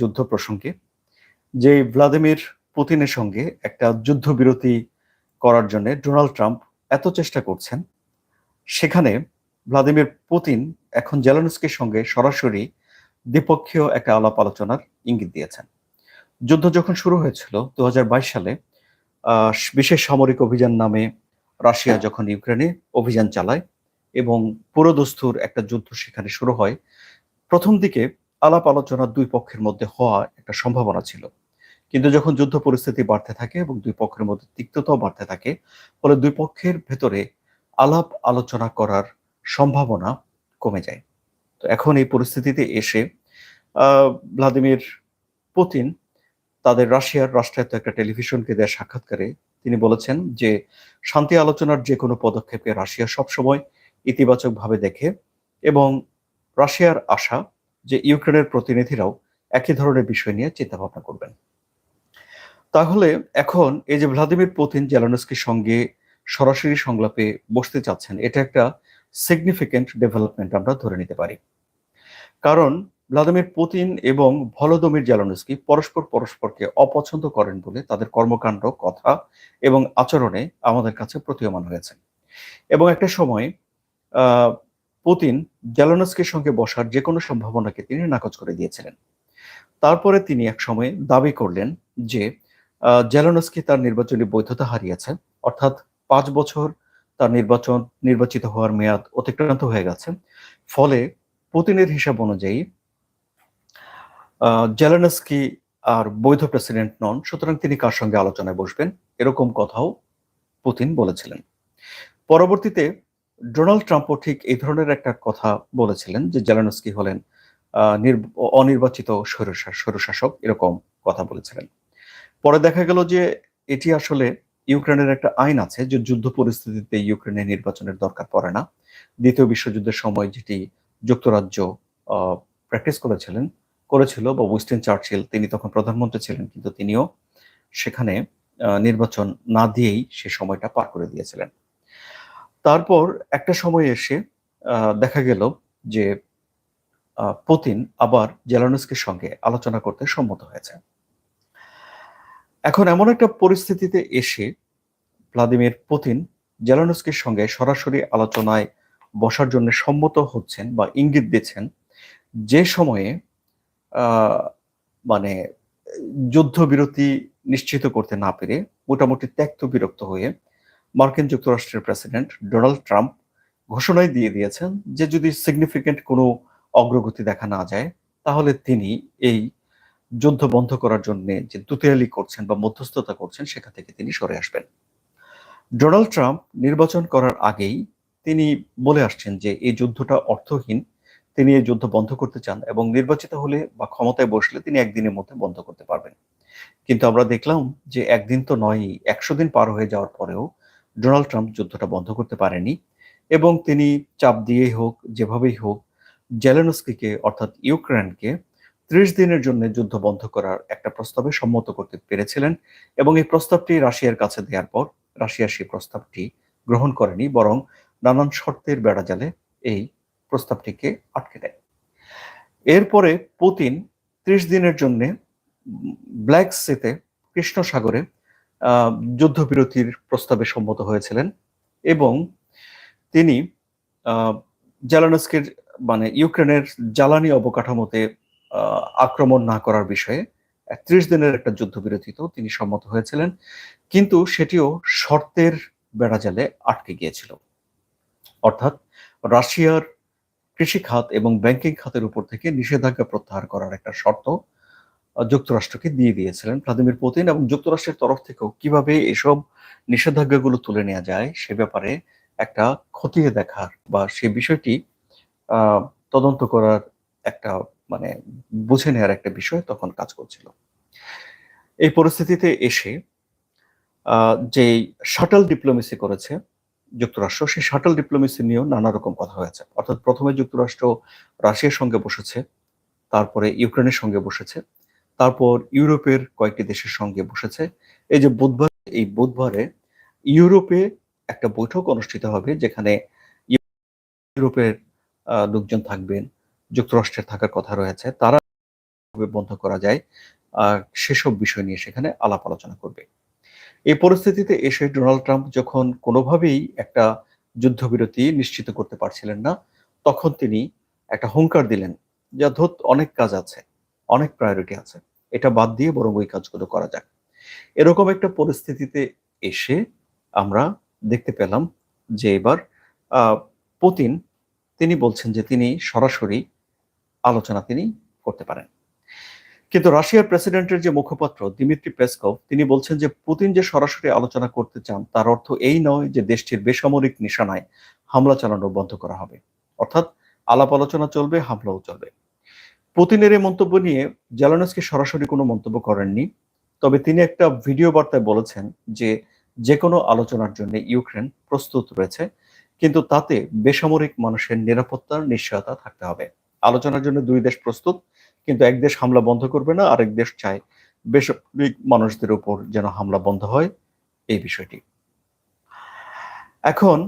যুদ্ধ প্রসঙ্গে, যে ভ্লাদিমির পুতিনের সঙ্গে একটা যুদ্ধবিরতি করার জন্য ডোনাল্ড ট্রাম্প এত চেষ্টা করছেন, সেখানে ভ্লাদিমির পুতিন এখন জেলানস্কির সঙ্গে সরাসরি দ্বিপক্ষীয় একটা আলাপ আলোচনার ইঙ্গিত দিয়েছেন। যুদ্ধ যখন শুরু হয়েছিল দু হাজার বাইশ সালে বিশেষ সামরিক অভিযান নামে রাশিয়া যখন ইউক্রেনে অভিযান চালায় এবং পুরোদস্তুর একটা যুদ্ধ সেখানে শুরু হয়, প্রথম দিকে আলাপ আলোচনা দুই পক্ষের মধ্যে হওয়া একটা সম্ভাবনা ছিল। কিন্তু যখন যুদ্ধ পরিস্থিতি বাড়তে থাকে এবং দুই পক্ষের মধ্যে তিক্ততাও বাড়তে থাকে, ফলে দুই পক্ষের ভেতরে আলাপ আলোচনা করার সম্ভাবনা কমে যায়। তো এখন এই পরিস্থিতিতে এসে ভ্লাদিমির পুতিন তাদের রাশিয়ার রাষ্ট্রায়ত্ত একটা টেলিভিশনকে দেওয়া সাক্ষাৎকারে তিনি বলেছেন যে, শান্তি আলোচনার যে কোনো পদক্ষেপকে রাশিয়া সবসময় ইতিবাচকভাবে দেখে এবং রাশিয়ার আশা যে ইউক্রেনের প্রতিনিধিরাও একই ধরনের বিষয় নিয়ে চিন্তা ভাবনা করবেন। তাহলে এখন এই যে ভ্লাদিমির পুতিন জেলানস্কির সঙ্গে সরাসরি সংলাপে বসতে চাচ্ছেন, এটা একটা সিগনিফিকেন্ট ডেভেলপমেন্ট আমরা ধরে নিতে পারি। কারণ ভ্লাদিমির পুতিন এবং ভলোদমির জেলানস্কি পরস্পর পরস্পরকে অপছন্দ করেন বলে তাদের কর্মকাণ্ড, কথা এবং আচরণে আমাদের কাছে প্রতীয়মান হয়েছে। এবং একটা সময় পুতিন জেলানস্কির সঙ্গে বসার যে কোনো সম্ভাবনাকে তিনি নাকচ করে দিয়েছিলেন। তারপরে তিনি এক সময় দাবি করলেন যে জেলানস্কি তার নির্বাচনী বৈধতা হারিয়েছে, অর্থাৎ পাঁচ বছর তার নির্বাচন নির্বাচিত হওয়ার মেয়াদ অতিক্রান্ত হয়ে গেছে। ফলে পুতিনের হিসাব অনুযায়ী জেলানস্কি আর বৈধ প্রেসিডেন্ট নন, সুতরাং তিনি কার সঙ্গে আলোচনায় বসবেন? এরকম কথাও পুতিন বলেছিলেন। পরবর্তীতে ডোনাল্ড ট্রাম্পও ঠিক এই ধরনের একটা কথা বলেছিলেন যে জেলানস্কি হলেন অনির্বাচিত স্বৈরশা- স্বৈরশাসক এরকম কথা বলেছিলেন। পরে দেখা গেল যে এটি আসলে ইউক্রেনের একটা আইন আছে যে যুদ্ধ পরিস্থিতিতে ইউক্রেনে নির্বাচনের দরকার পড়ে না। দ্বিতীয় বিশ্বযুদ্ধের সময় যেটি যুক্তরাজ্য প্র্যাকটিস করেছিলেন, করেছিল বা উইস্টেন চার্চিল, তিনি তখন প্রধানমন্ত্রী ছিলেন কিন্তু তিনিও সেখানে নির্বাচন না দিয়েই সে সময়টা পার করে দিয়েছিলেন। তারপর একটা সময় এসে দেখা গেল যে পুতিন আবার জেলানস্কির সঙ্গে আলোচনা করতে সম্মত হয়েছে। এখন এমন একটা পরিস্থিতিতে এসে ভ্লাদিমির পুতিন জেলানস্কির সঙ্গে সরাসরি আলোচনায় বসার জন্য সম্মত হচ্ছেন বা ইঙ্গিত দিচ্ছেন, যে সময়ে মানে যুদ্ধবিরতি নিশ্চিত করতে না পেরে মোটামুটি ত্যক্ত বিরক্ত হয়ে মার্কিন যুক্তরাষ্ট্রের প্রেসিডেন্ট ডোনাল্ড ট্রাম্প ঘোষণায় দিয়ে দিয়েছেন যে যদি সিগনিফিকেন্ট কোনো অগ্রগতি দেখা না যায়, তাহলে তিনি এই যুদ্ধ বন্ধ করার জন্য যে দুতিয়ালি করছেন বা মধ্যস্থতা করছেন, সেখান থেকে তিনি সরে আসবেন। ডোনাল্ড ট্রাম্প নির্বাচন করার আগেই তিনি বলে আসছেন যে এই যুদ্ধটা অর্থহীন, তিনি এই যুদ্ধ বন্ধ করতে চান এবং নির্বাচিত হলে বা ক্ষমতায় বসলে তিনি একদিনের মধ্যে বন্ধ করতে পারবেন। কিন্তু আমরা দেখলাম যে একদিন তো নয় একশো দিন পার হয়ে যাওয়ার পরেও ডোনাল্ড ট্রাম্প যুদ্ধটা বন্ধ করতে পারেনি এবং তিনি চাপ দিয়েই হোক, যেভাবেই হোক, জেলেনস্কিকে, অর্থাৎ ইউক্রেনকে, ত্রিশ দিনের জন্য যুদ্ধ বন্ধ করার একটা প্রস্তাবে সম্মত করতে পেরেছিলেন এবং এই প্রস্তাবটি রাশিয়ার কাছে দেওয়ার পর রাশিয়া সেই প্রস্তাবটি গ্রহণ করেনি, বরং নানান শর্তের বেড়াজালে এই প্রস্তাবটিকে আটকে দেয়। এরপরে পুতিন ত্রিশ দিনের জন্য ব্ল্যাক সিতে কৃষ্ণ সাগরে যুদ্ধবিরতির প্রস্তাবে সম্মত হয়েছিলেন এবং তিনি আহ, জেলানস্কির মানে ইউক্রেনের জ্বালানি অবকাঠামোতে আক্রমণ না করার বিষয়ে ত্রিশ দিনের একটা যুদ্ধবিরতিতেও তিনি সম্মত হয়েছিলেন। কিন্তু সেটিও শর্তের বেড়াজালে আটকে গিয়েছিল। অর্থাৎ রাশিয়ার কৃষি খাত এবং ব্যাংকিং খাতের উপর থেকে নিষেধাজ্ঞা প্রত্যাহার করার একটা শর্ত যুক্তরাষ্ট্রকে দিয়ে দিয়েছিলেন ভ্লাদিমির পুতিন এবং যুক্তরাষ্ট্রের তরফ থেকেও কীভাবে এসব নিষেধাজ্ঞাগুলো তুলে নেওয়া যায় সে ব্যাপারে একটা খতিয়ে দেখার বা সে বিষয়টি তদন্ত করার একটা মানে বুঝে নেওয়ার একটা বিষয় তখন কাজ করছিল। এই পরিস্থিতিতে এসে যে শাটল ডিপ্লোমেসি করেছে যুক্তরাষ্ট্র, সেই শাটল ডিপ্লোমেসি নিয়েও নানা রকম কথা হয়েছে। অর্থাৎ প্রথমে যুক্তরাষ্ট্র রাশিয়ার সঙ্গে বসেছে, তারপরে ইউক্রেনের সঙ্গে বসেছে তারপর ইউরোপের কয়েকটি দেশের সঙ্গে বসেছে। এই যে বুধবার, এই বুধবারে ইউরোপে একটা বৈঠক অনুষ্ঠিত হবে, যেখানে ইউরোপের লোকজন থাকবেন, যুক্তরাষ্ট্রের থাকার কথা রয়েছে, তারা বন্ধ করা যায় সেসব বিষয় নিয়ে সেখানে আলাপ আলোচনা করবে। এই পরিস্থিতিতে এসে ডোনাল্ড ট্রাম্প যখন কোনোভাবেই একটা যুদ্ধবিরতি নিশ্চিত করতে পারছিলেন না, তখন তিনি একটা হুঙ্কার দিলেন, যা ধত অনেক কাজ আছে, অনেক প্রায়োরিটি আছে। এটা বাদ দিয়ে বরং ওই কাজগুলো করা যাক। এরকম একটা পরিস্থিতিতে এসে আমরা দেখতে পেলাম যে এবার পুতিন তিনি বলছেন যে তিনি সরাসরি আলোচনা তিনি করতে পারেন। কিন্তু রাশিয়ার প্রেসিডেন্টের যে মুখপাত্র দিমিত্রি পেসকভ, তিনি বলছেন যে পুতিন যে সরাসরি আলোচনা করতে চান, তার অর্থ এই নয় যে দেশটির বেসামরিক নিশানায় হামলা চালানো বন্ধ করা হবে। অর্থাৎ আলাপ আলোচনা চলবে, হামলাও চলবে। পুতিনের এই মন্তব্য নিয়ে জেলানস্কি সরাসরি কোনো মন্তব্য করেননি, তবে তিনি একটা ভিডিও বার্তায় বলেছেন যে যে কোনো আলোচনার জন্য ইউক্রেন প্রস্তুত রয়েছে, কিন্তু তাতে বেসামরিক মানুষের নিরাপত্তার নিশ্চয়তা থাকতে হবে। আলোচনার জন্য দুই দেশ প্রস্তুত, কিন্তু এক দেশ হামলা বন্ধ করবে না, আরেক দেশ চায় বেসামরিক মানুষদের উপর যেন হামলা বন্ধ হয়, এই বিষয়টি। এখন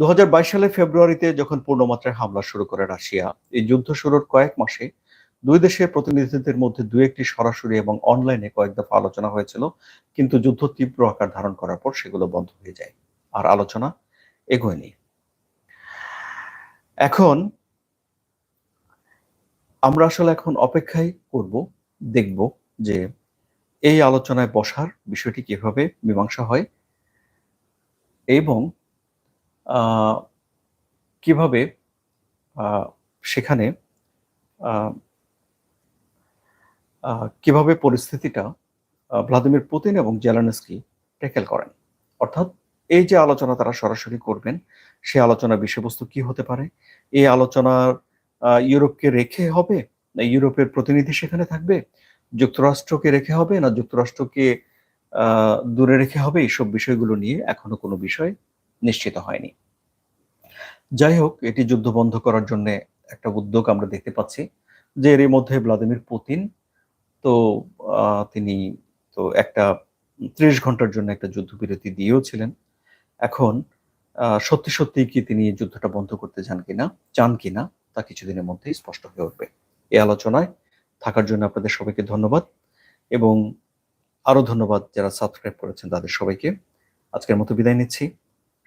দু সালের ফেব্রুয়ারিতে যখন পূর্ণমাত্রায় হামলা শুরু করে রাশিয়া, এই যুদ্ধ শুরুর কয়েক মাসে দুই দেশের প্রতিনিধিদের মধ্যে দু একটি সরাসরি এবং অনলাইনে কয়েক দফা আলোচনা হয়েছিল, কিন্তু যুদ্ধ তীব্র আকার ধারণ করার পর সেগুলো বন্ধ হয়ে যায়। আর আলোচনা এগোয়নি এখন আমরা আসলে এখন অপেক্ষাই করব, দেখব যে এই আলোচনায় বসার বিষয়টি কীভাবে মীমাংসা হয় এবং কীভাবে সেখানে কীভাবে পরিস্থিতিটা ভ্লাদিমির পুতিন এবং জেলানস্কি ট্যাকেল করেন? অর্থাৎ এই যে আলোচনা তারা সরাসরি করবেন, সে আলোচনার বিষয়বস্তু কি হতে পারে? এই আলোচনার ইউরোপকে রেখে হবে? না ইউরোপের প্রতিনিধি সেখানে থাকবে? যুক্তরাষ্ট্রকে রেখে হবে? না যুক্তরাষ্ট্রকে দূরে রেখে হবে? এইসব বিষয়গুলো নিয়ে এখনও কোনো বিষয় নিশ্চিত হয়নি। যাই হোক, এটি যুদ্ধ বন্ধ করার জন্য একটা উদ্যোগ আমরা দেখতে পাচ্ছি যে এরই মধ্যে ভ্লাদিমির পুতিন তো তিনি তো একটা ত্রিশ ঘণ্টার জন্য একটা যুদ্ধবিরতি দিয়েও ছিলেন। এখন সত্যি সত্যি কি তিনি যুদ্ধটা বন্ধ করতে চান কিনা চান কিনা, তা কিছুদিনের মধ্যেই স্পষ্ট হয়ে উঠবে। এই আলোচনায় থাকার জন্য আপনাদের সবাইকে ধন্যবাদ এবং আরও ধন্যবাদ যারা সাবস্ক্রাইব করেছেন তাদের সবাইকে। আজকের মতো বিদায় নিচ্ছি।